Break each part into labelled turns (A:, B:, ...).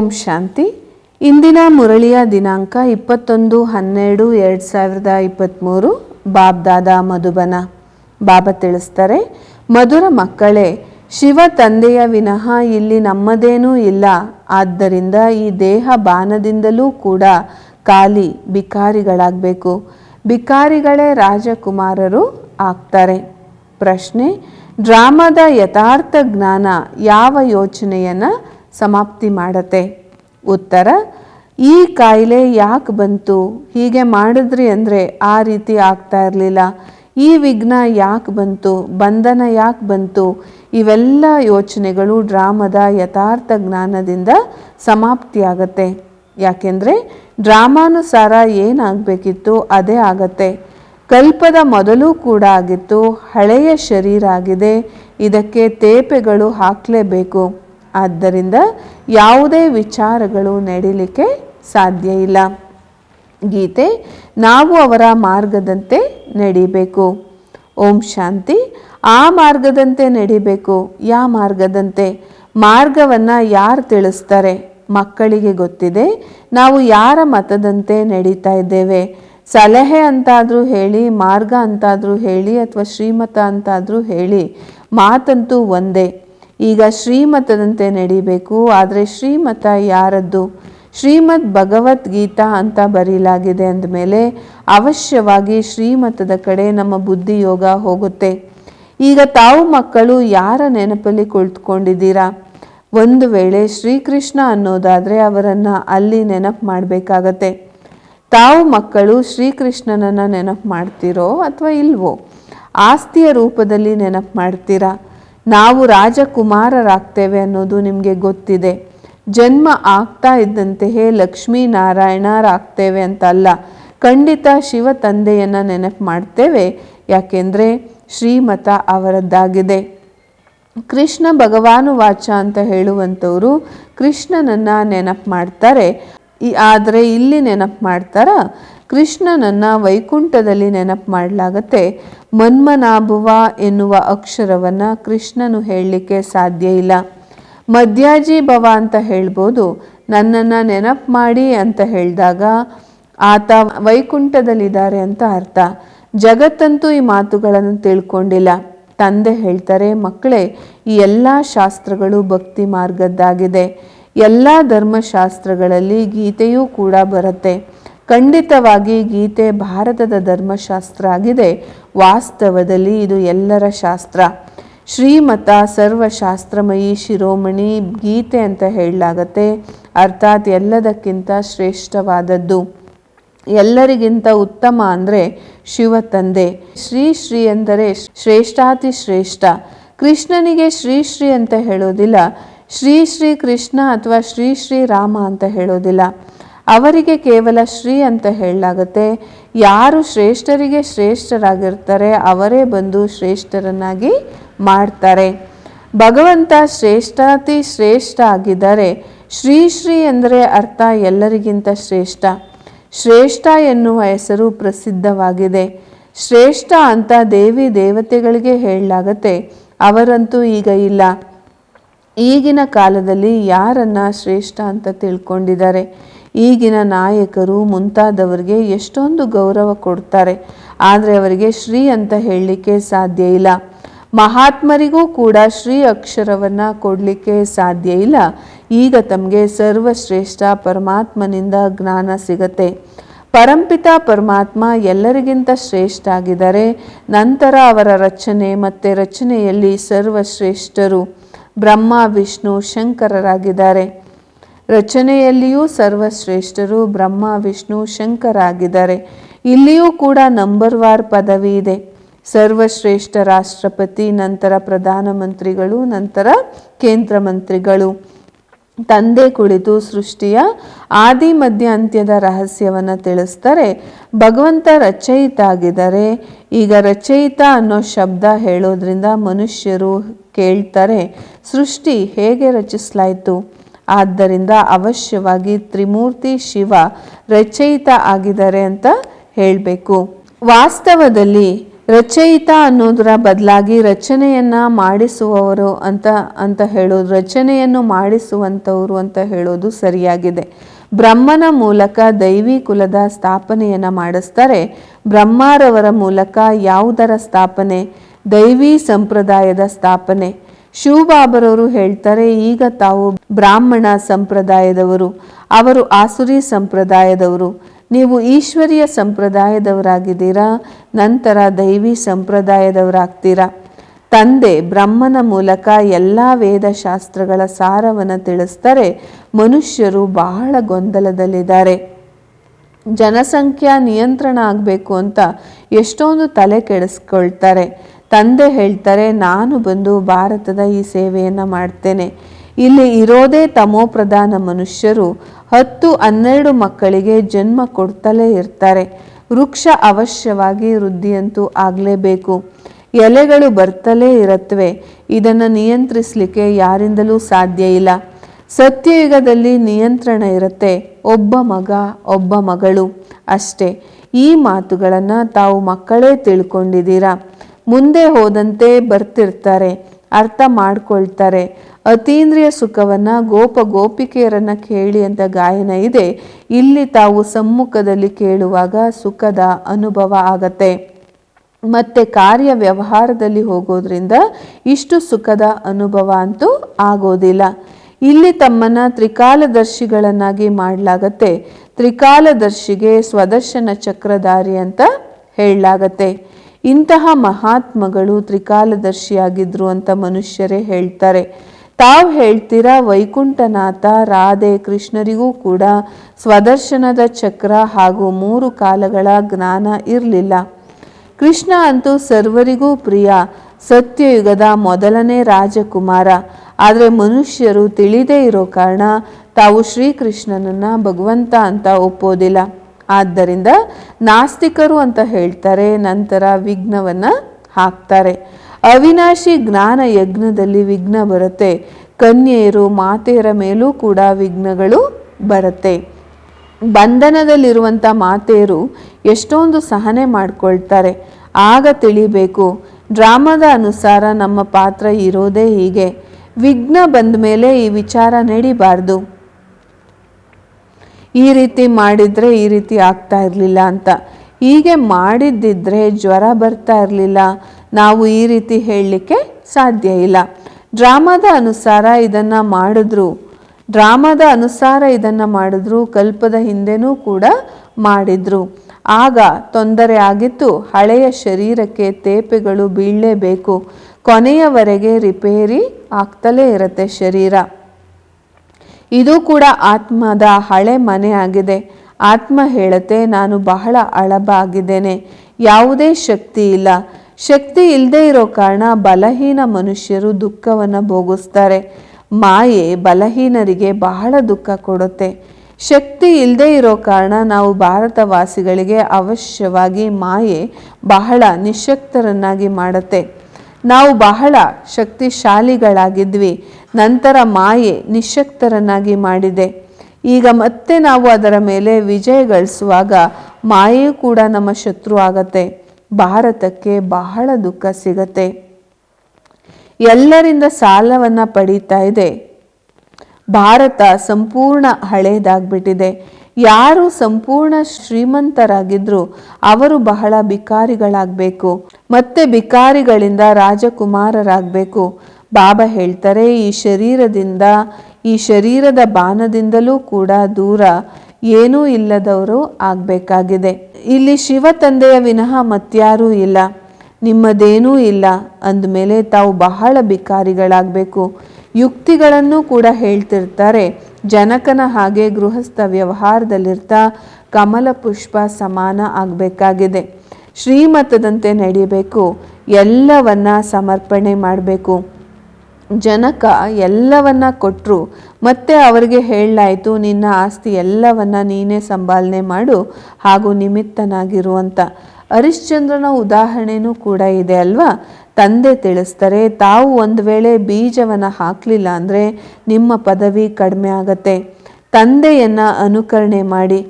A: ಓಂ ಶಾಂತಿ. ಇಂದಿನ ಮುರಳಿಯ ದಿನಾಂಕ ಇಪ್ಪತ್ತೊಂದು ಹನ್ನೆರಡು ಎರಡು ಸಾವಿರದ ಇಪ್ಪತ್ತ್ಮೂರು ಬಾಬ್ದಾದ ಮಧುಬನ. ಬಾಬಾ ತಿಳಿಸ್ತಾರೆ, ಮಧುರ ಮಕ್ಕಳೇ, ಶಿವ ತಂದೆಯ ವಿನಃ ಇಲ್ಲಿ ನಮ್ಮದೇನೂ ಇಲ್ಲ. ಆದ್ದರಿಂದ ಈ ದೇಹ ಬಾನದಿಂದಲೂ ಕೂಡ ಖಾಲಿ ಬಿಕಾರಿಗಳಾಗಬೇಕು ಬಿಕಾರಿಗಳೇ ರಾಜಕುಮಾರರು ಆಗ್ತಾರೆ. ಪ್ರಶ್ನೆ, ಡ್ರಾಮಾದ ಯಥಾರ್ಥ ಜ್ಞಾನ ಯಾವ ಯೋಚನೆಯನ್ನು ಸಮಾಪ್ತಿ ಮಾಡತ್ತೆ. ಉತ್ತರ, ಈ ಕಾಯಿಲೆ ಯಾಕೆ ಬಂತು? ಹೀಗೆ ಮಾಡಿದ್ರಿ ಅಂದರೆ ಆ ರೀತಿ ಆಗ್ತಾ ಇರಲಿಲ್ಲ. ಈ ವಿಘ್ನ ಯಾಕೆ ಬಂತು? ಬಂಧನ ಯಾಕೆ ಬಂತು? ಇವೆಲ್ಲ ಯೋಚನೆಗಳು ಡ್ರಾಮದ ಯಥಾರ್ಥ ಜ್ಞಾನದಿಂದ ಸಮಾಪ್ತಿಯಾಗತ್ತೆ ಯಾಕೆಂದರೆ ಡ್ರಾಮಾನುಸಾರ ಏನಾಗಬೇಕಿತ್ತು ಅದೇ ಆಗತ್ತೆ. ಕಲ್ಪದ ಮೊದಲು ಕೂಡ ಆಗಿತ್ತು, ಹಳೆಯ ಶರೀರ ಆಗಿದೆ, ಇದಕ್ಕೆ ತೇಪೆಗಳು ಹಾಕಲೇಬೇಕು. ಆದ್ದರಿಂದ ಯಾವುದೇ ವಿಚಾರಗಳು ನಡೀಲಿಕ್ಕೆ ಸಾಧ್ಯ ಇಲ್ಲ. ಗೀತೆ, ನಾವು ಅವರ ಮಾರ್ಗದಂತೆ ನಡಿಬೇಕು. ಓಂ ಶಾಂತಿ, ಆ ಮಾರ್ಗದಂತೆ ನಡಿಬೇಕು, ಯಾ ಮಾರ್ಗದಂತೆ. ಮಾರ್ಗವನ್ನು ಯಾರು ತಿಳಿಸ್ತಾರೆ? ಮಕ್ಕಳಿಗೆ ಗೊತ್ತಿದೆ, ನಾವು ಯಾರ ಮತದಂತೆ ನಡೀತಾ ಇದ್ದೇವೆ? ಸಲಹೆ ಅಂತಾದರೂ ಹೇಳಿ, ಮಾರ್ಗ ಅಂತಾದರೂ ಹೇಳಿ, ಅಥವಾ ಶ್ರೀಮತ ಅಂತಾದರೂ ಹೇಳಿ, ಮಾತಂತೂ ಒಂದೇ. ಈಗ ಶ್ರೀಮತದಂತೆ ನಡಿಬೇಕು. ಆದರೆ ಶ್ರೀಮತ ಯಾರದ್ದು? ಶ್ರೀಮದ್ ಭಗವದ್ಗೀತಾ ಅಂತ ಬರೀಲಾಗಿದೆ ಅಂದಮೇಲೆ ಅವಶ್ಯವಾಗಿ ಶ್ರೀಮತದ ಕಡೆ ನಮ್ಮ ಬುದ್ಧಿ ಯೋಗ ಹೋಗುತ್ತೆ. ಈಗ ತಾವು ಮಕ್ಕಳು ಯಾರ ನೆನಪಲ್ಲಿ ಕುಳಿತುಕೊಂಡಿದ್ದೀರಾ? ಒಂದು ವೇಳೆ ಶ್ರೀಕೃಷ್ಣ ಅನ್ನೋದಾದರೆ ಅವರನ್ನು ಅಲ್ಲಿ ನೆನಪು ಮಾಡಬೇಕಾಗತ್ತೆ. ತಾವು ಮಕ್ಕಳು ಶ್ರೀಕೃಷ್ಣನನ್ನು ನೆನಪು ಮಾಡ್ತೀರೋ ಅಥವಾ ಇಲ್ವೋ, ಆಸ್ತಿಯ ರೂಪದಲ್ಲಿ ನೆನಪು ಮಾಡ್ತೀರಾ? ನಾವು ರಾಜಕುಮಾರರಾಗ್ತೇವೆ ಅನ್ನೋದು ನಿಮಗೆ ಗೊತ್ತಿದೆ. ಜನ್ಮ ಆಗ್ತಾ ಇದ್ದಂತೆಯೇ ಲಕ್ಷ್ಮೀನಾರಾಯಣರಾಗ್ತೇವೆ ಅಂತ ಅಲ್ಲ ಖಂಡಿತ ಶಿವ ತಂದೆಯನ್ನು ನೆನಪು ಮಾಡ್ತೇವೆ. ಯಾಕೆಂದರೆ ಶ್ರೀಮತ ಅವರದ್ದಾಗಿದೆ. ಕೃಷ್ಣ ಭಗವಾನು ವಾಚ ಅಂತ ಹೇಳುವಂಥವರು ಕೃಷ್ಣನನ್ನು ನೆನಪು ಮಾಡ್ತಾರೆ. ಆದರೆ ಇಲ್ಲಿ ನೆನಪು ಮಾಡ್ತಾರ? ಕೃಷ್ಣನನ್ನು ವೈಕುಂಠದಲ್ಲಿ ನೆನಪು ಮಾಡಲಾಗತ್ತೆ. ಮನ್ಮನಾಭುವ ಎನ್ನುವ ಅಕ್ಷರವನ್ನು ಕೃಷ್ಣನು ಹೇಳಲಿಕ್ಕೆ ಸಾಧ್ಯ ಇಲ್ಲ. ಮಧ್ಯಾಜಿ ಭವ ಅಂತ ಹೇಳ್ಬೋದು. ನನ್ನನ್ನು ನೆನಪು ಮಾಡಿ ಅಂತ ಹೇಳಿದಾಗ ಆತ ವೈಕುಂಠದಲ್ಲಿದ್ದಾರೆ ಅಂತ ಅರ್ಥ. ಜಗತ್ತಂತೂ ಈ ಮಾತುಗಳನ್ನು ತಿಳ್ಕೊಂಡಿಲ್ಲ. ತಂದೆ ಹೇಳ್ತಾರೆ, ಮಕ್ಕಳೇ, ಈ ಎಲ್ಲ ಶಾಸ್ತ್ರಗಳು ಭಕ್ತಿ ಮಾರ್ಗದ್ದಾಗಿದೆ. ಎಲ್ಲ ಧರ್ಮಶಾಸ್ತ್ರಗಳಲ್ಲಿ ಗೀತೆಯೂ ಕೂಡ ಬರುತ್ತೆ. ಖಂಡಿತವಾಗಿ ಗೀತೆ ಭಾರತದ ಧರ್ಮಶಾಸ್ತ್ರ ಆಗಿದೆ. ವಾಸ್ತವದಲ್ಲಿ ಇದು ಎಲ್ಲರ ಶಾಸ್ತ್ರ. ಶ್ರೀಮತ ಸರ್ವಶಾಸ್ತ್ರಮಯಿ ಶಿರೋಮಣಿ ಗೀತೆ ಅಂತ ಹೇಳಲಾಗತ್ತೆ. ಅರ್ಥಾತ್ ಎಲ್ಲದಕ್ಕಿಂತ ಶ್ರೇಷ್ಠವಾದದ್ದು. ಎಲ್ಲರಿಗಿಂತ ಉತ್ತಮ ಅಂದರೆ ಶಿವ ತಂದೆ. ಶ್ರೀ ಶ್ರೀ ಎಂದರೆ ಶ್ರೇಷ್ಠಾತಿ ಶ್ರೇಷ್ಠ. ಕೃಷ್ಣನಿಗೆ ಶ್ರೀ ಶ್ರೀ ಅಂತ ಹೇಳೋದಿಲ್ಲ. ಶ್ರೀ ಶ್ರೀ ಕೃಷ್ಣ ಅಥವಾ ಶ್ರೀ ಶ್ರೀ ರಾಮ ಅಂತ ಹೇಳೋದಿಲ್ಲ. ಅವರಿಗೆ ಕೇವಲ ಶ್ರೀ ಅಂತ ಹೇಳಲಾಗತ್ತೆ. ಯಾರು ಶ್ರೇಷ್ಠರಿಗೆ ಶ್ರೇಷ್ಠರಾಗಿರ್ತಾರೆ, ಅವರೇ ಬಂದು ಶ್ರೇಷ್ಠರನ್ನಾಗಿ ಮಾಡ್ತಾರೆ. ಭಗವಂತ ಶ್ರೇಷ್ಠಾತಿ ಶ್ರೇಷ್ಠ ಆಗಿದ್ದಾರೆ. ಶ್ರೀ ಶ್ರೀ ಎಂದರೆ ಅರ್ಥ ಎಲ್ಲರಿಗಿಂತ ಶ್ರೇಷ್ಠ. ಶ್ರೇಷ್ಠ ಎನ್ನುವ ಹೆಸರು ಪ್ರಸಿದ್ಧವಾಗಿದೆ. ಶ್ರೇಷ್ಠ ಅಂತ ದೇವಿ ದೇವತೆಗಳಿಗೆ ಹೇಳಲಾಗತ್ತೆ. ಅವರಂತೂ ಈಗ ಇಲ್ಲ. ಈಗಿನ ಕಾಲದಲ್ಲಿ ಯಾರನ್ನ ಶ್ರೇಷ್ಠ ಅಂತ ತಿಳ್ಕೊಂಡಿದ್ದಾರೆ? ಈಗಿನ ನಾಯಕರು ಮುಂತಾದವರಿಗೆ ಎಷ್ಟೊಂದು ಗೌರವ ಕೊಡ್ತಾರೆ. ಆದರೆ ಅವರಿಗೆ ಶ್ರೀ ಅಂತ ಹೇಳಲಿಕ್ಕೆ ಸಾಧ್ಯ ಇಲ್ಲ. ಮಹಾತ್ಮರಿಗೂ ಕೂಡ ಶ್ರೀ ಅಕ್ಷರವನ್ನು ಕೊಡಲಿಕ್ಕೆ ಸಾಧ್ಯ ಇಲ್ಲ. ಈಗ ತಮಗೆ ಸರ್ವಶ್ರೇಷ್ಠ ಪರಮಾತ್ಮನಿಂದ ಜ್ಞಾನ ಸಿಗತ್ತೆ. ಪರಂಪಿತ ಪರಮಾತ್ಮ ಎಲ್ಲರಿಗಿಂತ ಶ್ರೇಷ್ಠ ಆಗಿದ್ದಾರೆ. ನಂತರ ಅವರ ರಚನೆ ಮತ್ತು ರಚನೆಯಲ್ಲಿ ಸರ್ವಶ್ರೇಷ್ಠರು ಬ್ರಹ್ಮ, ವಿಷ್ಣು, ಶಂಕರರಾಗಿದ್ದಾರೆ. ರಚನೆಯಲ್ಲಿಯೂ ಸರ್ವಶ್ರೇಷ್ಠರು ಬ್ರಹ್ಮ, ವಿಷ್ಣು, ಶಂಕರಾಗಿದ್ದಾರೆ. ಇಲ್ಲಿಯೂ ಕೂಡ ನಂಬರ್ ವಾರ್ ಪದವಿ ಇದೆ. ಸರ್ವಶ್ರೇಷ್ಠ ರಾಷ್ಟ್ರಪತಿ, ನಂತರ ಪ್ರಧಾನಮಂತ್ರಿಗಳು, ನಂತರ ಕೇಂದ್ರ ಮಂತ್ರಿಗಳು ತಂದೆ ಕುಳಿತು ಸೃಷ್ಟಿಯ ಆದಿ ಮಧ್ಯ ಅಂತ್ಯದ ರಹಸ್ಯವನ್ನು ತಿಳಿಸ್ತಾರೆ. ಭಗವಂತ ರಚಯಿತ ಆಗಿದ್ದಾರೆ ಈಗ ರಚಯಿತ ಅನ್ನೋ ಶಬ್ದ ಹೇಳೋದ್ರಿಂದ ಮನುಷ್ಯರು ಕೇಳ್ತಾರೆ, ಸೃಷ್ಟಿ ಹೇಗೆ ರಚಿಸಲಾಯಿತು? ಆದ್ದರಿಂದ ಅವಶ್ಯವಾಗಿ ತ್ರಿಮೂರ್ತಿ ಶಿವ ರಚಯಿತ ಆಗಿದ್ದಾರೆ ಅಂತ ಹೇಳಬೇಕು. ವಾಸ್ತವದಲ್ಲಿ ರಚಯಿತ ಅನ್ನೋದರ ಬದಲಾಗಿ ರಚನೆಯನ್ನ ಮಾಡಿಸುವವರು ಅಂತ ಅಂತ ಹೇಳೋದು, ರಚನೆಯನ್ನು ಮಾಡಿಸುವಂಥವರು ಅಂತ ಹೇಳೋದು ಸರಿಯಾಗಿದೆ. ಬ್ರಹ್ಮನ ಮೂಲಕ ದೈವಿ ಕುಲದ ಸ್ಥಾಪನೆಯನ್ನು ಮಾಡಿಸ್ತಾರೆ. ಬ್ರಹ್ಮಾರವರ ಮೂಲಕ ಯಾವುದರ ಸ್ಥಾಪನೆ? ದೈವಿ ಸಂಪ್ರದಾಯದ ಸ್ಥಾಪನೆ. ಶಿವಬಾಬರವರು ಹೇಳ್ತಾರೆ, ಈಗ ತಾವು ಬ್ರಾಹ್ಮಣ ಸಂಪ್ರದಾಯದವರು, ಅವರು ಆಸುರಿ ಸಂಪ್ರದಾಯದವರು. ನೀವು ಈಶ್ವರೀಯ ಸಂಪ್ರದಾಯದವರಾಗಿದ್ದೀರಾ, ನಂತರ ದೈವಿ ಸಂಪ್ರದಾಯದವರಾಗ್ತೀರಾ? ತಂದೆ ಬ್ರಹ್ಮನ ಮೂಲಕ ಎಲ್ಲ ವೇದಶಾಸ್ತ್ರಗಳ ಸಾರವನ್ನು ತಿಳಿಸ್ತಾರೆ ಮನುಷ್ಯರು ಬಹಳ ಗೊಂದಲದಲ್ಲಿದ್ದಾರೆ. ಜನಸಂಖ್ಯಾ ನಿಯಂತ್ರಣ ಆಗಬೇಕು ಅಂತ ಎಷ್ಟೊಂದು ತಲೆ ಕೆಡಿಸ್ಕೊಳ್ತಾರೆ. ತಂದೆ ಹೇಳ್ತಾರೆ, ನಾನು ಬಂದು ಭಾರತದ ಈ ಸೇವೆಯನ್ನು ಮಾಡ್ತೇನೆ. ಇಲ್ಲಿ ಇರೋದೇ ತಮೋಪ್ರಧಾನ ಮನುಷ್ಯರು. ಹತ್ತು ಹನ್ನೆರಡು ಮಕ್ಕಳಿಗೆ ಜನ್ಮ ಕೊಡ್ತಲೇ ಇರ್ತಾರೆ. ವೃಕ್ಷ ಅವಶ್ಯವಾಗಿ ವೃದ್ಧಿಯಂತೂ ಆಗಲೇಬೇಕು. ಎಲೆಗಳು ಬರ್ತಲೇ ಇರತ್ವೆ. ಇದನ್ನು ನಿಯಂತ್ರಿಸಲಿಕ್ಕೆ ಯಾರಿಂದಲೂ ಸಾಧ್ಯ ಇಲ್ಲ. ಸತ್ಯಯುಗದಲ್ಲಿ ನಿಯಂತ್ರಣ ಇರುತ್ತೆ. ಒಬ್ಬ ಮಗ, ಒಬ್ಬ ಮಗಳು ಅಷ್ಟೇ. ಈ ಮಾತುಗಳನ್ನು ತಾವು ಮಕ್ಕಳೇ ತಿಳ್ಕೊಂಡಿದ್ದೀರಾ? ಮುಂದೆ ಹೋದಂತೆ ಬರ್ತಿರ್ತಾರೆ, ಅರ್ಥ ಮಾಡ್ಕೊಳ್ತಾರೆ. ಅತೀಂದ್ರಿಯ ಸುಖವನ್ನು ಗೋಪ ಗೋಪಿಕೆಯರನ್ನು ಕೇಳಿ ಅಂತ ಗಾಯನ ಇದೆ. ಇಲ್ಲಿ ತಾವು ಸಮ್ಮುಖದಲ್ಲಿ ಕೇಳುವಾಗ ಸುಖದ ಅನುಭವ ಆಗತ್ತೆ. ಮತ್ತೆ ಕಾರ್ಯ ವ್ಯವಹಾರದಲ್ಲಿ ಹೋಗೋದ್ರಿಂದ ಇಷ್ಟು ಸುಖದ ಅನುಭವ ಅಂತೂ ಆಗೋದಿಲ್ಲ. ಇಲ್ಲಿ ತಮ್ಮನ್ನ ತ್ರಿಕಾಲದರ್ಶಿಗಳನ್ನಾಗಿ ಮಾಡಲಾಗತ್ತೆ. ತ್ರಿಕಾಲದರ್ಶಿಗೆ ಸ್ವದರ್ಶನ ಚಕ್ರಧಾರಿ ಅಂತ ಹೇಳಲಾಗತ್ತೆ. ಇಂತಹ ಮಹಾತ್ಮಗಳು ತ್ರಿಕಾಲದರ್ಶಿಯಾಗಿದ್ರು ಅಂತ ಮನುಷ್ಯರೇ ಹೇಳ್ತಾರೆ. ತಾವು ಹೇಳ್ತೀರಾ ವೈಕುಂಠನಾಥ, ರಾಧೆ ಕೃಷ್ಣರಿಗೂ ಕೂಡ ಸ್ವದರ್ಶನದ ಚಕ್ರ ಹಾಗೂ ಮೂರು ಕಾಲಗಳ ಜ್ಞಾನ ಇರಲಿಲ್ಲ. ಕೃಷ್ಣ ಅಂತೂ ಸರ್ವರಿಗೂ ಪ್ರಿಯ, ಸತ್ಯಯುಗದ ಮೊದಲನೇ ರಾಜಕುಮಾರ. ಆದರೆ ಮನುಷ್ಯರು ತಿಳಿದೇ ಇರೋ ಕಾರಣ ತಾವು ಶ್ರೀಕೃಷ್ಣನನ್ನು ಭಗವಂತ ಅಂತ ಒಪ್ಪೋದಿಲ್ಲ. ಆದ್ದರಿಂದ ನಾಸ್ತಿಕರು ಅಂತ ಹೇಳ್ತಾರೆ, ನಂತರ ವಿಘ್ನವನ್ನು ಹಾಕ್ತಾರೆ. ಅವಿನಾಶಿ ಜ್ಞಾನ ಯಜ್ಞದಲ್ಲಿ ವಿಘ್ನ ಬರುತ್ತೆ. ಕನ್ಯೆಯರು ಮಾತೆಯರ ಮೇಲೂ ಕೂಡ ವಿಘ್ನಗಳು ಬರುತ್ತೆ. ಬಂಧನದಲ್ಲಿರುವಂಥ ಮಾತೆಯರು ಎಷ್ಟೊಂದು ಸಹನೆ ಮಾಡಿಕೊಳ್ತಾರೆ. ಆಗ ತಿಳಿಬೇಕು, ಡ್ರಾಮಾದ ಅನುಸಾರ ನಮ್ಮ ಪಾತ್ರ ಇರೋದೇ ಹೀಗೆ. ವಿಘ್ನ ಬಂದ ಮೇಲೆ ಈ ವಿಚಾರ ನಡಿಬಾರ್ದು. ಈ ರೀತಿ ಮಾಡಿದರೆ ಈ ರೀತಿ ಆಗ್ತಾ ಇರಲಿಲ್ಲ ಅಂತ. ಹೀಗೆ ಮಾಡಿದ್ದಿದ್ರೆ ಜ್ವರ ಬರ್ತಾ ಇರಲಿಲ್ಲ. ನಾವು ಈ ರೀತಿ ಹೇಳಲಿಕ್ಕೆ ಸಾಧ್ಯ ಇಲ್ಲ. ಡ್ರಾಮಾದ ಅನುಸಾರ ಇದನ್ನು ಮಾಡಿದ್ರು. ಡ್ರಾಮಾದ ಅನುಸಾರ ಇದನ್ನು ಮಾಡಿದ್ರು. ಕಲ್ಪದ ಹಿಂದೆನೂ ಕೂಡ ಮಾಡಿದ್ರು. ಆಗ ತೊಂದರೆ ಆಗಿತ್ತು. ಹಳೆಯ ಶರೀರಕ್ಕೆ ತೇಪೆಗಳು ಬೀಳಲೇಬೇಕು. ಕೊನೆಯವರೆಗೆ ರಿಪೇರಿ ಆಗ್ತಲೇ ಇರುತ್ತೆ ಶರೀರ. ಇದು ಕೂಡ ಆತ್ಮದ ಹಳೆ ಮನೆ ಆಗಿದೆ ಆತ್ಮ ಹೇಳತೆ ನಾನು ಬಹಳ ಅಳಬಾಗಿದ್ದೇನೆ. ಯಾವುದೇ ಶಕ್ತಿ ಇಲ್ಲ. ಶಕ್ತಿ ಇಲ್ಲದೆ ಇರೋ ಕಾರಣ ಬಲಹೀನ ಮನುಷ್ಯರು ದುಃಖವನ್ನು ಭೋಗಿಸ್ತಾರೆ. ಮಾಯೆ ಬಲಹೀನರಿಗೆ ಬಹಳ ದುಃಖ ಕೊಡುತ್ತೆ. ಶಕ್ತಿ ಇಲ್ಲದೆ ಇರೋ ಕಾರಣ ನಾವು ಭಾರತವಾಸಿಗಳಿಗೆ ಅವಶ್ಯವಾಗಿ ಮಾಯೆ ಬಹಳ ನಿಶಕ್ತರನ್ನಾಗಿ ಮಾಡುತ್ತೆ. ನಾವು ಬಹಳ ಶಕ್ತಿಶಾಲಿಗಳಾಗಿದ್ವಿ. ನಂತರ ಮಾಯೆ ನಿಶಕ್ತರನ್ನಾಗಿ ಮಾಡಿದೆ. ಈಗ ಮತ್ತೆ ನಾವು ಅದರ ಮೇಲೆ ವಿಜಯ ಗಳಿಸುವಾಗ ಮಾಯೆ ಕೂಡ ನಮ್ಮ ಶತ್ರು ಆಗತ್ತೆ. ಭಾರತಕ್ಕೆ ಬಹಳ ದುಃಖ ಸಿಗತ್ತೆ. ಎಲ್ಲರಿಂದ ಸಾಲವನ್ನ ಪಡೀತಾ ಇದೆ. ಭಾರತ ಸಂಪೂರ್ಣ ಹಳೇದಾಗ್ಬಿಟ್ಟಿದೆ. ಯಾರು ಸಂಪೂರ್ಣ ಶ್ರೀಮಂತರಾಗಿದ್ರು ಅವರು ಬಹಳ ಬಿಕಾರಿಗಳಾಗಬೇಕು ಮತ್ತೆ ಬಿಕಾರಿಗಳಿಂದ ರಾಜಕುಮಾರರಾಗಬೇಕು. ಬಾಬಾ ಹೇಳ್ತಾರೆ, ಈ ಶರೀರದಿಂದ, ಈ ಶರೀರದ ಬಾನದಿಂದಲೂ ಕೂಡ ದೂರ ಏನೂ ಇಲ್ಲದವರು ಆಗಬೇಕಾಗಿದೆ. ಇಲ್ಲಿ ಶಿವ ತಂದೆಯ ವಿನಃ ಮತ್ಯಾರೂ ಇಲ್ಲ. ನಿಮ್ಮದೇನೂ ಇಲ್ಲ. ಅಂದಮೇಲೆ ತಾವು ಬಹಳ ಬಿಕಾರಿಗಳಾಗಬೇಕು. ಯುಕ್ತಿಗಳನ್ನು ಕೂಡ ಹೇಳ್ತಿರ್ತಾರೆ. ಜನಕನ ಹಾಗೆ ಗೃಹಸ್ಥ ವ್ಯವಹಾರದಲ್ಲಿರ್ತಾ ಕಮಲ ಪುಷ್ಪ ಸಮಾನ ಆಗಬೇಕಾಗಿದೆ. ಶ್ರೀಮತದಂತೆ ನಡಿಬೇಕು ಎಲ್ಲವನ್ನ ಸಮರ್ಪಣೆ ಮಾಡಬೇಕು. ಜನಕ ಎಲ್ಲವನ್ನ ಕೊಟ್ಟರು ಮತ್ತೆ ಅವರಿಗೆ ಹೇಳಲಾಯಿತು, ನಿನ್ನ ಆಸ್ತಿ ಎಲ್ಲವನ್ನ ನೀನೇ ಸಂಪಾಲನೆ ಮಾಡು ಹಾಗೂ ನಿಮಿತ್ತನಾಗಿರು ಅಂತ. ಹರಿಶ್ಚಂದ್ರನ ಉದಾಹರಣೆನೂ ಕೂಡ ಇದೆ ಅಲ್ವಾ? ತಂದೆ ತಿಳಿಸ್ತಾರೆ, ತಾವು ಒಂದು ವೇಳೆ ಬೀಜವನ್ನು ಹಾಕಲಿಲ್ಲ ಅಂದರೆ ನಿಮ್ಮ ಪದವಿ ಕಡಿಮೆ ಆಗತ್ತೆ. ತಂದೆಯನ್ನ ಅನುಕರಣೆ ಮಾಡಿ,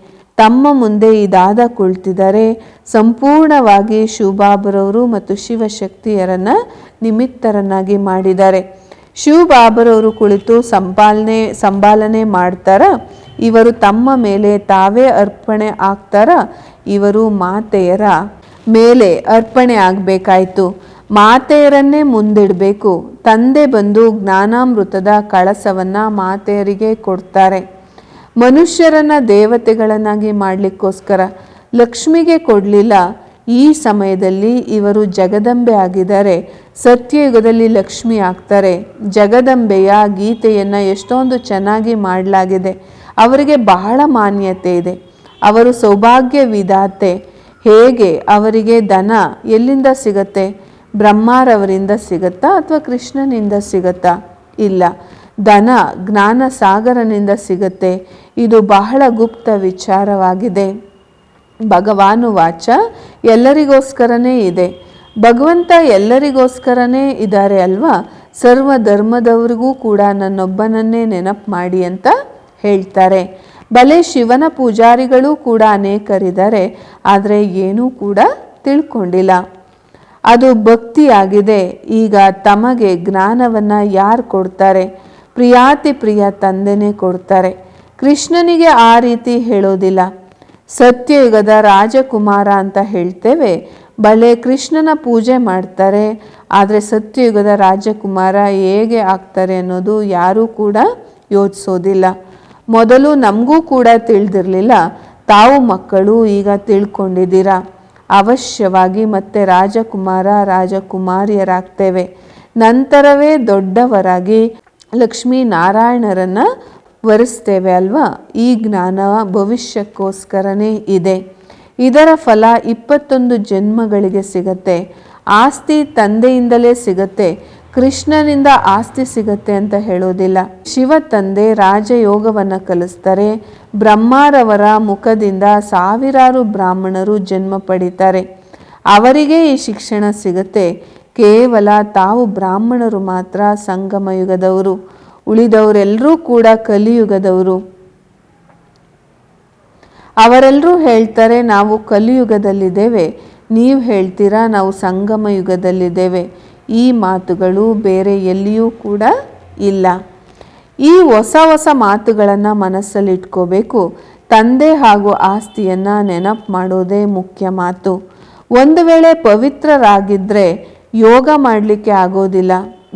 A: ತಮ್ಮ ಮುಂದೆ ಇದಾದ ಕುಳಿತಿದ್ದಾರೆ ಸಂಪೂರ್ಣವಾಗಿ ಶಿವಬಾಬರವರು ಮತ್ತು ಶಿವಶಕ್ತಿಯರನ್ನು ನಿಮಿತ್ತರನ್ನಾಗಿ ಮಾಡಿದ್ದಾರೆ. ಶಿವಬಾಬರವರು ಕುಳಿತು ಸಂಪಾಲನೆ ಸಂಪಾಲನೆ ಮಾಡ್ತಾರ. ಇವರು ತಮ್ಮ ಮೇಲೆ ತಾವೇ ಅರ್ಪಣೆ ಆಗ್ತಾರ. ಇವರು ಮಾತೆಯರ ಮೇಲೆ ಅರ್ಪಣೆ ಆಗಬೇಕಾಯ್ತು. ಮಾತೆಯರನ್ನೇ ಮುಂದಿಡಬೇಕು. ತಂದೆ ಬಂದು ಜ್ಞಾನಾಮೃತದ ಕಳಸವನ್ನ ಮಾತೆಯರಿಗೆ ಕೊಡ್ತಾರೆ. ಮನುಷ್ಯರನ್ನ ದೇವತೆಗಳನ್ನಾಗಿ ಮಾಡಲಿಕ್ಕೋಸ್ಕರ ಲಕ್ಷ್ಮಿಗೆ ಕೊಡಲಿಲ್ಲ. ಈ ಸಮಯದಲ್ಲಿ ಇವರು ಜಗದಂಬೆ ಆಗಿದ್ದಾರೆ. ಸತ್ಯಯುಗದಲ್ಲಿ ಲಕ್ಷ್ಮಿ ಆಗ್ತಾರೆ. ಜಗದಂಬೆಯ ಗೀತೆಯನ್ನು ಎಷ್ಟೊಂದು ಚೆನ್ನಾಗಿ ಮಾಡಲಾಗಿದೆ. ಅವರಿಗೆ ಬಹಳ ಮಾನ್ಯತೆ ಇದೆ. ಅವರು ಸೌಭಾಗ್ಯ ವಿಧಾತೆ ಹೇಗೆ ಅವರಿಗೆ ದನ ಎಲ್ಲಿಂದ ಸಿಗತ್ತೆ? ಬ್ರಹ್ಮಾರವರಿಂದ ಸಿಗತ್ತಾ ಅಥವಾ ಕೃಷ್ಣನಿಂದ ಸಿಗತ್ತಾ? ಇಲ್ಲ. ದನ ಜ್ಞಾನ ಸಾಗರನಿಂದ ಸಿಗತ್ತೆ. ಇದು ಬಹಳ ಗುಪ್ತ ವಿಚಾರವಾಗಿದೆ. ಭಗವಾನು ವಾಚ ಎಲ್ಲರಿಗೋಸ್ಕರನೇ ಇದೆ. ಭಗವಂತ ಎಲ್ಲರಿಗೋಸ್ಕರನೇ ಇದ್ದಾರೆ ಅಲ್ವಾ? ಸರ್ವ ಧರ್ಮದವರಿಗೂ ಕೂಡ ನನ್ನೊಬ್ಬನನ್ನೇ ನೆನಪು ಮಾಡಿ ಅಂತ ಹೇಳ್ತಾರೆ. ಬಲೆ ಶಿವನ ಪೂಜಾರಿಗಳು ಕೂಡ ಅನೇಕರಿದ್ದಾರೆ, ಆದರೆ ಏನೂ ಕೂಡ ತಿಳ್ಕೊಂಡಿಲ್ಲ. ಅದು ಭಕ್ತಿಯಾಗಿದೆ. ಈಗ ತಮಗೆ ಜ್ಞಾನವನ್ನು ಯಾರು ಕೊಡ್ತಾರೆ? ಪ್ರಿಯಾತಿ ಪ್ರಿಯ ತಂದೆನೇ ಕೊಡ್ತಾರೆ. ಕೃಷ್ಣನಿಗೆ ಆ ರೀತಿ ಹೇಳೋದಿಲ್ಲ. ಸತ್ಯಯುಗದ ರಾಜಕುಮಾರ ಅಂತ ಹೇಳ್ತೇವೆ. ಬಲೆ ಕೃಷ್ಣನ ಪೂಜೆ ಮಾಡ್ತಾರೆ. ಆದರೆ ಸತ್ಯಯುಗದ ರಾಜಕುಮಾರ ಹೇಗೆ ಆಗ್ತಾರೆ ಅನ್ನೋದು ಯಾರೂ ಕೂಡ ಯೋಚಿಸೋದಿಲ್ಲ. ಮೊದಲು ನಮಗೂ ಕೂಡ ತಿಳಿದಿರಲಿಲ್ಲ. ತಾವು ಮಕ್ಕಳು ಈಗ ತಿಳ್ಕೊಂಡಿದ್ದೀರಾ? ಅವಶ್ಯವಾಗಿ ಮತ್ತೆ ರಾಜಕುಮಾರ ರಾಜಕುಮಾರಿಯರಾಗ್ತೇವೆ. ನಂತರವೇ ದೊಡ್ಡವರಾಗಿ ಲಕ್ಷ್ಮೀ ನಾರಾಯಣರನ್ನ ವರಿಸ್ತೇವೆ ಅಲ್ವಾ? ಈ ಜ್ಞಾನ ಭವಿಷ್ಯಕ್ಕೋಸ್ಕರನೇ ಇದೆ. ಇದರ ಫಲ ಇಪ್ಪತ್ತೊಂದು ಜನ್ಮಗಳಿಗೆ ಸಿಗತ್ತೆ. ಆಸ್ತಿ ತಂದೆಯಿಂದಲೇ ಸಿಗತ್ತೆ. ಕೃಷ್ಣನಿಂದ ಆಸ್ತಿ ಸಿಗತ್ತೆ ಅಂತ ಹೇಳೋದಿಲ್ಲ. ಶಿವ ತಂದೆ ರಾಜಯೋಗವನ್ನು ಕಲಿಸ್ತಾರೆ. ಬ್ರಹ್ಮಾರವರ ಮುಖದಿಂದ ಸಾವಿರಾರು ಬ್ರಾಹ್ಮಣರು ಜನ್ಮ ಪಡಿತಾರೆ. ಅವರಿಗೆ ಈ ಶಿಕ್ಷಣ ಸಿಗತ್ತೆ. ಕೇವಲ ತಾವು ಬ್ರಾಹ್ಮಣರು ಮಾತ್ರ ಸಂಗಮ ಯುಗದವರು ಉಳಿದವರೆಲ್ಲರೂ ಕೂಡ ಕಲಿಯುಗದವರು. ಅವರೆಲ್ಲರೂ ಹೇಳ್ತಾರೆ, ನಾವು ಕಲಿಯುಗದಲ್ಲಿದ್ದೇವೆ, ನೀವು ಹೇಳ್ತೀರಾ, ನಾವು ಸಂಗಮ ಯುಗದಲ್ಲಿದ್ದೇವೆ ಈ ಮಾತುಗಳು ಬೇರೆ ಎಲ್ಲಿಯೂ ಕೂಡ ಇಲ್ಲ. ಈ ಹೊಸ ಹೊಸ ಮಾತುಗಳನ್ನು ಮನಸ್ಸಲ್ಲಿಟ್ಕೋಬೇಕು ತಂದೆ ಹಾಗೂ ಆಸ್ತಿಯನ್ನು ನೆನಪು ಮಾಡೋದೇ ಮುಖ್ಯ ಮಾತು. ಒಂದು ವೇಳೆ ಪವಿತ್ರರಾಗಿದ್ದರೆ ಯೋಗ ಮಾಡಲಿಕ್ಕೆ ಆಗೋದಿಲ್ಲ,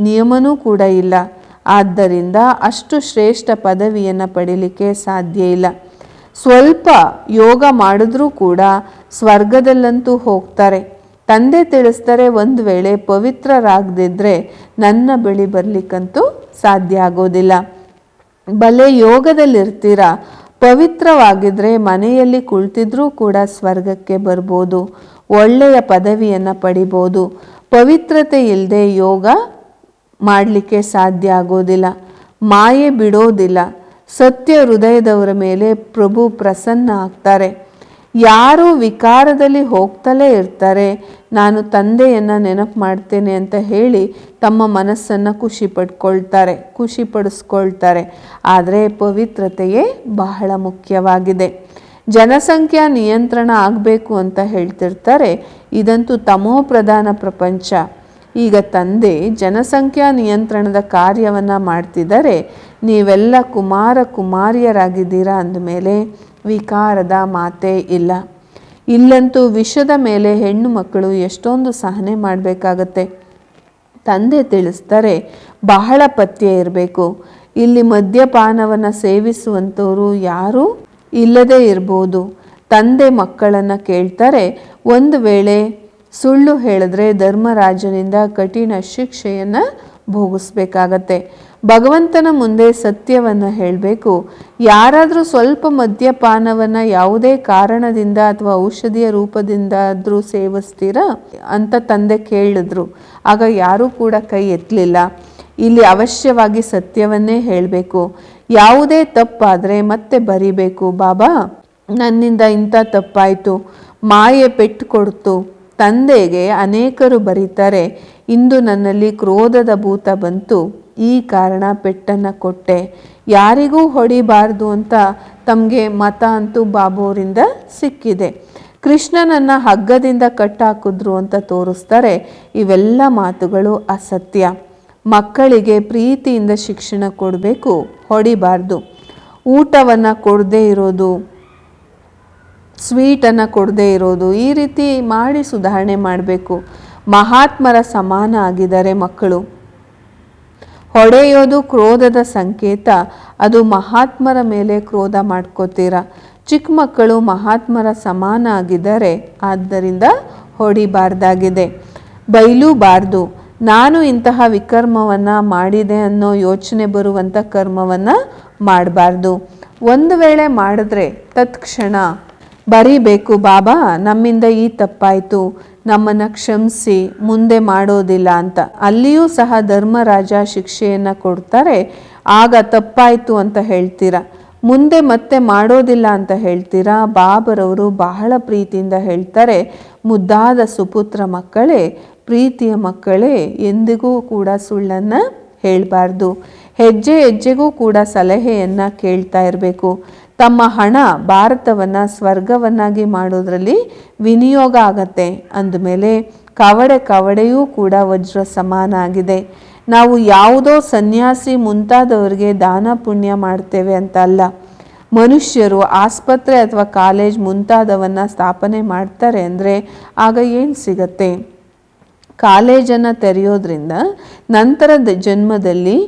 A: ನಿಯಮನೂ ಕೂಡ ಇಲ್ಲ. ಆದ್ದರಿಂದ ಅಷ್ಟು ಶ್ರೇಷ್ಠ ಪದವಿಯನ್ನು ಪಡೀಲಿಕ್ಕೆ ಸಾಧ್ಯ ಇಲ್ಲ. ಸ್ವಲ್ಪ ಯೋಗ ಮಾಡಿದ್ರೂ ಕೂಡ ಸ್ವರ್ಗದಲ್ಲಂತೂ ಹೋಗ್ತಾರೆ. ತಂದೆ ತಿಳಿಸ್ತಾರೆ, ಒಂದು ವೇಳೆ ಪವಿತ್ರರಾಗದಿದ್ದರೆ ನನ್ನ ಬಳಿ ಬರಲಿಕ್ಕಂತೂ ಸಾಧ್ಯ ಆಗೋದಿಲ್ಲ. ಬಲೆ ಯೋಗದಲ್ಲಿರ್ತೀರ? ಪವಿತ್ರವಾಗಿದ್ದರೆ ಮನೆಯಲ್ಲಿ ಕುಳಿತಿದ್ರೂ ಕೂಡ ಸ್ವರ್ಗಕ್ಕೆ ಬರ್ಬೋದು. ಒಳ್ಳೆಯ ಪದವಿಯನ್ನು ಪಡಿಬೋದು. ಪವಿತ್ರತೆ ಇಲ್ಲದೆ ಯೋಗ ಮಾಡಲಿಕ್ಕೆ ಸಾಧ್ಯ ಆಗೋದಿಲ್ಲ, ಮಾಯೆ ಬಿಡೋದಿಲ್ಲ. ಸತ್ಯ ಹೃದಯದವರ ಮೇಲೆ ಪ್ರಭು ಪ್ರಸನ್ನ ಆಗ್ತಾರೆ. ಯಾರು ವಿಕಾರದಲ್ಲಿ ಹೋಗ್ತಲೇ ಇರ್ತಾರೆ. ನಾನು ತಂದೆಯನ್ನು ನೆನಪು ಮಾಡ್ತೇನೆ ಅಂತ ಹೇಳಿ ತಮ್ಮ ಮನಸ್ಸನ್ನು ಖುಷಿ ಪಡ್ಕೊಳ್ತಾರೆ, ಖುಷಿ ಪಡಿಸ್ಕೊಳ್ತಾರೆ. ಆದರೆ ಪವಿತ್ರತೆಯೇ ಬಹಳ ಮುಖ್ಯವಾಗಿದೆ. ಜನಸಂಖ್ಯಾ ನಿಯಂತ್ರಣ ಆಗಬೇಕು ಅಂತ ಹೇಳ್ತಿರ್ತಾರೆ. ಇದಂತೂ ತಮೋ ಪ್ರಧಾನ ಪ್ರಪಂಚ. ಈಗ ತಂದೆ ಜನಸಂಖ್ಯಾ ನಿಯಂತ್ರಣದ ಕಾರ್ಯವನ್ನು ಮಾಡ್ತಿದ್ದರೆ ನೀವೆಲ್ಲ ಕುಮಾರ ಕುಮಾರಿಯರಾಗಿದ್ದೀರಾ ಅಂದಮೇಲೆ ವಿಕಾರದ ಮಾತೇ ಇಲ್ಲ. ಇಲ್ಲಂತೂ ವಿಷದ ಮೇಲೆ ಹೆಣ್ಣು ಮಕ್ಕಳು ಎಷ್ಟೊಂದು ಸಹನೆ ಮಾಡಬೇಕಾಗತ್ತೆ. ತಂದೆ ತಿಳಿಸ್ತಾರೆ, ಬಹಳ ಪಥ್ಯ ಇರಬೇಕು. ಇಲ್ಲಿ ಮದ್ಯಪಾನವನ್ನು ಸೇವಿಸುವಂಥವರು ಯಾರೂ ಇಲ್ಲದೇ ಇರ್ಬೋದು. ತಂದೆ ಮಕ್ಕಳನ್ನು ಕೇಳ್ತಾರೆ, ಒಂದು ವೇಳೆ ಸುಳ್ಳು ಹೇಳಿದ್ರೆ ಧರ್ಮರಾಜನಿಂದ ಕಠಿಣ ಶಿಕ್ಷೆಯನ್ನು ಭೋಗಿಸ್ಬೇಕಾಗತ್ತೆ. ಭಗವಂತನ ಮುಂದೆ ಸತ್ಯವನ್ನು ಹೇಳಬೇಕು. ಯಾರಾದರೂ ಸ್ವಲ್ಪ ಮದ್ಯಪಾನವನ್ನು ಯಾವುದೇ ಕಾರಣದಿಂದ ಅಥವಾ ಔಷಧಿಯ ರೂಪದಿಂದಾದರೂ ಸೇವಿಸ್ತೀರಾ ಅಂತ ತಂದೆ ಕೇಳಿದ್ರು. ಆಗ ಯಾರೂ ಕೂಡ ಕೈ ಎತ್ತಲಿಲ್ಲ ಇಲ್ಲಿ ಅವಶ್ಯವಾಗಿ ಸತ್ಯವನ್ನೇ ಹೇಳಬೇಕು. ಯಾವುದೇ ತಪ್ಪಾದರೆ ಮತ್ತೆ ಬರಿಬೇಕು, ಬಾಬಾ. ನನ್ನಿಂದ ಇಂಥ ತಪ್ಪಾಯಿತು. ಮಾಯೆ ಪೆಟ್ಟು ಕೊಡ್ತು. ತಂದೆಗೆ ಅನೇಕರು ಬರೀತಾರೆ, ಇಂದು ನನ್ನಲ್ಲಿ ಕ್ರೋಧದ ಭೂತ ಬಂತು, ಈ ಕಾರಣ ಪೆಟ್ಟನ್ನು ಕೊಟ್ಟೆ. ಯಾರಿಗೂ ಹೊಡಿಬಾರ್ದು ಅಂತ ತಮಗೆ ಮತ ಅಂತೂ ಬಾಬುವರಿಂದ ಸಿಕ್ಕಿದೆ. ಕೃಷ್ಣನನ್ನು ಹಗ್ಗದಿಂದ ಕಟ್ಟಾಕಿದ್ರು ಅಂತ ತೋರಿಸ್ತಾರೆ, ಇವೆಲ್ಲ ಮಾತುಗಳು ಅಸತ್ಯ. ಮಕ್ಕಳಿಗೆ ಪ್ರೀತಿಯಿಂದ ಶಿಕ್ಷಣ ಕೊಡಬೇಕು, ಹೊಡಿಬಾರ್ದು. ಊಟವನ್ನು ಕೊಡದೇ ಇರೋದು ಸ್ವೀಟನ್ನು ಕೊಡದೇ ಇರೋದು, ಈ ರೀತಿ ಮಾಡಿ ಸುಧಾರಣೆ ಮಾಡಬೇಕು. ಮಹಾತ್ಮರ ಸಮಾನ ಆಗಿದ್ದಾರೆ ಮಕ್ಕಳು. ಹೊಡೆಯೋದು ಕ್ರೋಧದ ಸಂಕೇತ, ಅದು ಮಹಾತ್ಮರ ಮೇಲೆ ಕ್ರೋಧ ಮಾಡ್ಕೋತೀರ? ಚಿಕ್ಕ ಮಕ್ಕಳು ಮಹಾತ್ಮರ ಸಮಾನ ಆಗಿದ್ದಾರೆ, ಆದ್ದರಿಂದ ಹೊಡಿಬಾರ್ದಾಗಿದೆ. ಬೈಲೂಬಾರ್ದು. ನಾನು ಇಂತಹ ವಿಕರ್ಮವನ್ನು ಮಾಡಿದೆ ಅನ್ನೋ ಯೋಚನೆ ಬರುವಂಥ ಕರ್ಮವನ್ನು ಮಾಡಬಾರ್ದು. ಒಂದು ವೇಳೆ ಮಾಡಿದ್ರೆ ತತ್ಕ್ಷಣ ಬರೀಬೇಕು, ಬಾಬಾ, ನಮ್ಮಿಂದ ಈ ತಪ್ಪಾಯಿತು. ನಮ್ಮನ್ನು ಕ್ಷಮಿಸಿ, ಮುಂದೆ ಮಾಡೋದಿಲ್ಲ ಅಂತ. ಅಲ್ಲಿಯೂ ಸಹ ಧರ್ಮರಾಜ ಶಿಕ್ಷೆಯನ್ನು ಕೊಡ್ತಾರೆ. ಆಗ ತಪ್ಪಾಯಿತು ಅಂತ ಹೇಳ್ತೀರಾ? ಮುಂದೆ ಮತ್ತೆ ಮಾಡೋದಿಲ್ಲ ಅಂತ ಹೇಳ್ತೀರಾ? ಬಾಬರವರು ಬಹಳ ಪ್ರೀತಿಯಿಂದ ಹೇಳ್ತಾರೆ. ಮುದ್ದಾದ ಸುಪುತ್ರ ಮಕ್ಕಳೇ, ಪ್ರೀತಿಯ ಮಕ್ಕಳೇ, ಎಂದಿಗೂ ಕೂಡ ಸುಳ್ಳನ್ನು ಹೇಳಬಾರ್ದು. ಹೆಜ್ಜೆ ಹೆಜ್ಜೆಗೂ ಕೂಡ ಸಲಹೆಯನ್ನು ಕೇಳ್ತಾ ಇರಬೇಕು. ತಮ್ಮ ಹಣ ಭಾರತವನ್ನು ಸ್ವರ್ಗವನ್ನಾಗಿ ಮಾಡೋದ್ರಲ್ಲಿ ವಿನಿಯೋಗ ಆಗತ್ತೆ. ಅಂದಮೇಲೆ ಕವಡೆ ಕವಡೆಯೂ ಕೂಡ ವಜ್ರ ಸಮಾನ ಆಗಿದೆ. ನಾವು ಯಾವುದೋ ಸನ್ಯಾಸಿ ಮುಂತಾದವರಿಗೆ ದಾನ ಪುಣ್ಯ ಮಾಡ್ತೇವೆ ಅಂತ ಅಲ್ಲ. ಮನುಷ್ಯರು ಆಸ್ಪತ್ರೆ ಅಥವಾ ಕಾಲೇಜ್ ಮುಂತಾದವನ್ನು ಸ್ಥಾಪನೆ ಮಾಡ್ತಾರೆ ಅಂದರೆ ಆಗ ಏನು ಸಿಗತ್ತೆ? ಕಾಲೇಜನ್ನು ತೆರೆಯೋದ್ರಿಂದ ನಂತರದ ಜನ್ಮದಲ್ಲಿ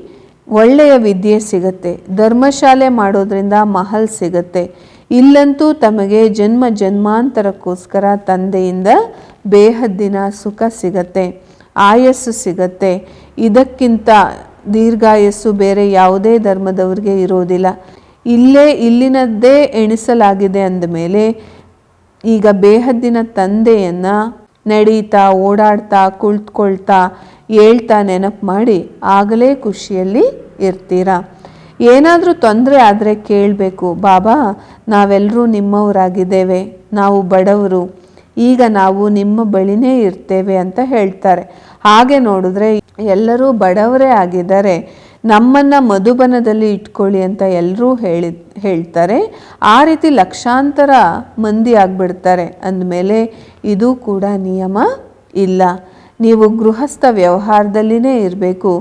A: ಒಳ್ಳೆಯ ವಿದ್ಯೆ ಸಿಗತ್ತೆ. ಧರ್ಮಶಾಲೆ ಮಾಡೋದ್ರಿಂದ ಮಹಲ್ ಸಿಗತ್ತೆ. ಇಲ್ಲಂತೂ ತಮಗೆ ಜನ್ಮ ಜನ್ಮಾಂತರಕ್ಕೋಸ್ಕರ ತಂದೆಯಿಂದ ಬೇಹದ್ದಿನ ಸುಖ ಸಿಗತ್ತೆ. ಆಯಸ್ಸು ಸಿಗತ್ತೆ. ಇದಕ್ಕಿಂತ ದೀರ್ಘಾಯಸ್ಸು ಬೇರೆ ಯಾವುದೇ ಧರ್ಮದವ್ರಿಗೆ ಇರೋದಿಲ್ಲ. ಇಲ್ಲೇ ಇಲ್ಲಿನದ್ದೇ ಎಣಿಸಲಾಗಿದೆ ಅಂದಮೇಲೆ ಈಗ ಬೇಹದ್ದಿನ ತಂದೆಯನ್ನು ನಡೀತಾ, ಓಡಾಡ್ತಾ, ಕುಳಿತುಕೊಳ್ತಾ ಹೇಳ್ತಾ ನೆನಪು ಮಾಡಿ ಆಗಲೇ ಖುಷಿಯಲ್ಲಿ ಇರ್ತೀರಾ? ಏನಾದರೂ ತೊಂದರೆ ಆದರೆ ಕೇಳಬೇಕು, ಬಾಬಾ ನಾವೆಲ್ಲರೂ ನಿಮ್ಮವರಾಗಿದ್ದೇವೆ, ನಾವು ಬಡವರು, ಈಗ ನಾವು ನಿಮ್ಮ ಬಳಿನೇ ಇರ್ತೇವೆ ಅಂತ ಹೇಳ್ತಾರೆ. ಹಾಗೆ ನೋಡಿದ್ರೆ ಎಲ್ಲರೂ ಬಡವರೇ ಆಗಿದ್ದಾರೆ. ನಮ್ಮನ್ನು ಮಧುಬನದಲ್ಲಿ ಇಟ್ಕೊಳ್ಳಿ ಅಂತ ಎಲ್ಲರೂ ಹೇಳಿ, ಹೇಳ್ತಾರೆ. ಆ ರೀತಿ ಲಕ್ಷಾಂತರ ಮಂದಿ ಆಗಿಬಿಡ್ತಾರೆ. ಅಂದಮೇಲೆ ಇದು ಕೂಡ ನಿಯಮ ಇಲ್ಲ. ನೀವು ಗೃಹಸ್ಥ ವ್ಯವಹಾರದಲ್ಲಿನೇ ಇರಬೇಕು.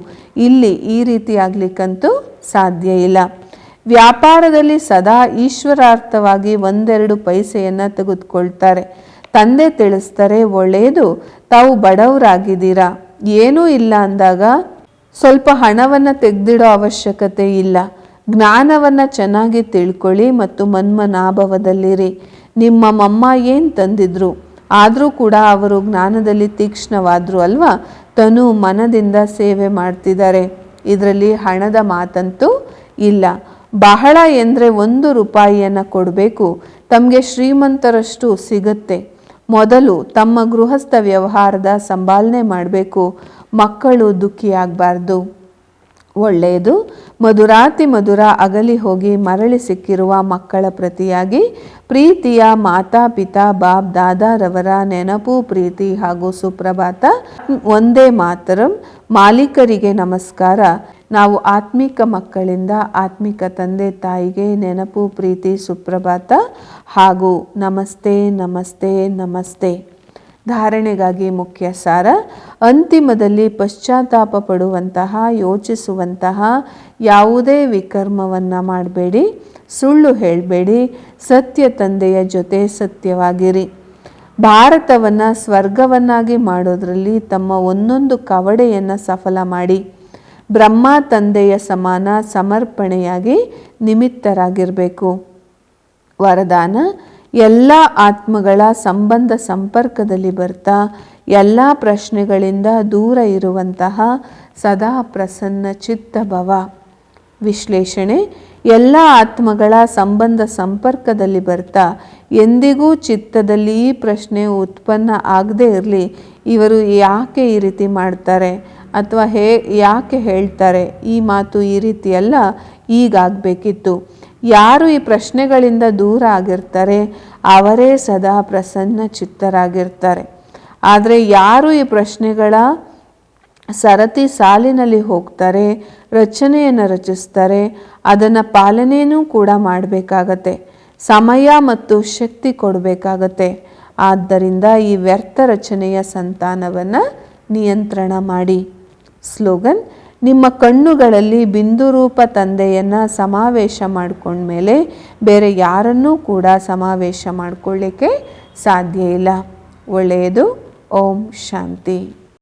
A: ಇಲ್ಲಿ ಈ ರೀತಿ ಆಗ್ಲಿಕ್ಕಂತೂ ಸಾಧ್ಯ ಇಲ್ಲ. ವ್ಯಾಪಾರದಲ್ಲಿ ಸದಾ ಈಶ್ವರಾರ್ಥವಾಗಿ ಒಂದೆರಡು ಪೈಸೆಯನ್ನು ತೆಗೆದುಕೊಳ್ತಾರೆ. ತಂದೆ ತಿಳಿಸ್ತಾರೆ ಒಳ್ಳೆಯದು ತಾವು ಬಡವರಾಗಿದ್ದೀರಾ? ಏನೂ ಇಲ್ಲ ಅಂದಾಗ ಸ್ವಲ್ಪ ಹಣವನ್ನು ತೆಗೆದಿಡೋ ಅವಶ್ಯಕತೆ ಇಲ್ಲ. ಜ್ಞಾನವನ್ನು ಚೆನ್ನಾಗಿ ತಿಳ್ಕೊಳ್ಳಿ ಮತ್ತು ಮನ್ಮನಾಭವದಲ್ಲಿರಿ. ನಿಮ್ಮ ಮಮ್ಮ ಏನು ತಂದಿದ್ರು? ಆದರೂ ಕೂಡ ಅವರು ಜ್ಞಾನದಲ್ಲಿ ತೀಕ್ಷ್ಣವಾದರು ಅಲ್ವಾ? ತನು ಮನದಿಂದ ಸೇವೆ ಮಾಡ್ತಿದ್ದಾರೆ. ಇದರಲ್ಲಿ ಹಣದ ಮಾತಂತೂ ಇಲ್ಲ. ಬಹಳ ಎಂದರೆ ಒಂದು ರೂಪಾಯಿಯನ್ನು ಕೊಡಬೇಕು. ತಮಗೆ ಶ್ರೀಮಂತರಷ್ಟು ಸಿಗುತ್ತೆ. ಮೊದಲು ತಮ್ಮ ಗೃಹಸ್ಥ ವ್ಯವಹಾರದ ಸಂಭಾಲನೆ ಮಾಡಬೇಕು. ಮಕ್ಕಳು ದುಃಖಿಯಾಗಬಾರ್ದು ಒಳ್ಳೆಯದು, ಮಧುರಾತಿ ಮಧುರ ಅಗಲಿ ಹೋಗಿ ಮರಳಿ ಸಿಕ್ಕಿರುವ ಮಕ್ಕಳ ಪ್ರತಿಯಾಗಿ ಪ್ರೀತಿಯ ಮಾತಾ ಪಿತಾ ಬಾಬ್ ದಾದಾರವರ ನೆನಪು, ಪ್ರೀತಿ ಹಾಗೂ ಸುಪ್ರಭಾತ ಒಂದೇ ಮಾತರಂ. ಮಾಲೀಕರಿಗೆ ನಮಸ್ಕಾರ. ನಾವು ಆತ್ಮಿಕ ಮಕ್ಕಳಿಂದ ಆತ್ಮಿಕ ತಂದೆ ತಾಯಿಗೆ ನೆನಪು, ಪ್ರೀತಿ, ಸುಪ್ರಭಾತ ಹಾಗೂ ನಮಸ್ತೆ ನಮಸ್ತೆ ನಮಸ್ತೆ. ಧಾರಣೆಗಾಗಿ ಮುಖ್ಯ ಸಾರ. ಅಂತಿಮದಲ್ಲಿ ಪಶ್ಚಾತ್ತಾಪ ಪಡುವಂತಹ, ಯೋಚಿಸುವಂತಹ ಯಾವುದೇ ವಿಕರ್ಮವನ್ನು ಮಾಡಬೇಡಿ. ಸುಳ್ಳು ಹೇಳಬೇಡಿ. ಸತ್ಯ ತಂದೆಯ ಜೊತೆ ಸತ್ಯವಾಗಿರಿ. ಭಾರತವನ್ನು ಸ್ವರ್ಗವನ್ನಾಗಿ ಮಾಡೋದರಲ್ಲಿ ತಮ್ಮ ಒಂದೊಂದು ಕವಡೆಯನ್ನು ಸಫಲ ಮಾಡಿ. ಬ್ರಹ್ಮ ತಂದೆಯ ಸಮಾನ ಸಮರ್ಪಣೆಯಾಗಿ ನಿಮಿತ್ತರಾಗಿರಬೇಕು. ವರದಾನ ಎಲ್ಲ ಆತ್ಮಗಳ ಸಂಬಂಧ ಸಂಪರ್ಕದಲ್ಲಿ ಬರ್ತಾ ಎಲ್ಲ ಪ್ರಶ್ನೆಗಳಿಂದ ದೂರ ಇರುವಂತಹ ಸದಾ ಪ್ರಸನ್ನ ಚಿತ್ತ ಭವ. ವಿಶ್ಲೇಷಣೆ, ಎಲ್ಲ ಆತ್ಮಗಳ ಸಂಬಂಧ ಸಂಪರ್ಕದಲ್ಲಿ ಬರ್ತಾ ಎಂದಿಗೂ ಚಿತ್ತದಲ್ಲಿ ಈ ಪ್ರಶ್ನೆ ಉತ್ಪನ್ನ ಆಗದೇ ಇರಲಿ, ಇವರು ಯಾಕೆ ಈ ರೀತಿ ಮಾಡ್ತಾರೆ ಅಥವಾ ಹೇ, ಯಾಕೆ ಹೇಳ್ತಾರೆ ಈ ಮಾತು ಈ ರೀತಿಯೆಲ್ಲ ಈಗಾಗಬೇಕಿತ್ತು ಯಾರು ಈ ಪ್ರಶ್ನೆಗಳಿಂದ ದೂರ ಆಗಿರ್ತಾರೆ, ಅವರೇ ಸದಾ ಪ್ರಸನ್ನ ಚಿತ್ತರಾಗಿರ್ತಾರೆ. ಆದರೆ ಯಾರು ಈ ಪ್ರಶ್ನೆಗಳ ಸರತಿ ಸಾಲಿನಲ್ಲಿ ಹೋಗ್ತಾರೆ, ರಚನೆಯನ್ನು ರಚಿಸ್ತಾರೆ, ಅದನ್ನು ಪಾಲನೆಯೂ ಕೂಡ ಮಾಡಬೇಕಾಗತ್ತೆ, ಸಮಯ ಮತ್ತು ಶಕ್ತಿ ಕೊಡಬೇಕಾಗತ್ತೆ. ಆದ್ದರಿಂದ ಈ ವ್ಯರ್ಥ ರಚನೆಯ ಸಂತಾನವನ್ನು ನಿಯಂತ್ರಣ ಮಾಡಿ. ಸ್ಲೋಗನ್ ನಿಮ್ಮ ಕಣ್ಣುಗಳಲ್ಲಿ ಬಿಂದು ರೂಪ ತಂದೆಯನ್ನು ಸಮಾವೇಶ ಮಾಡ್ಕೊಂಡ್ಮೇಲೆ ಬೇರೆ ಯಾರನ್ನೂ ಕೂಡ ಸಮಾವೇಶ ಮಾಡಿಕೊಳ್ಳಿಕ್ಕೆ ಸಾಧ್ಯ ಇಲ್ಲ. ಒಳ್ಳೆಯದು. ಓಂ ಶಾಂತಿ.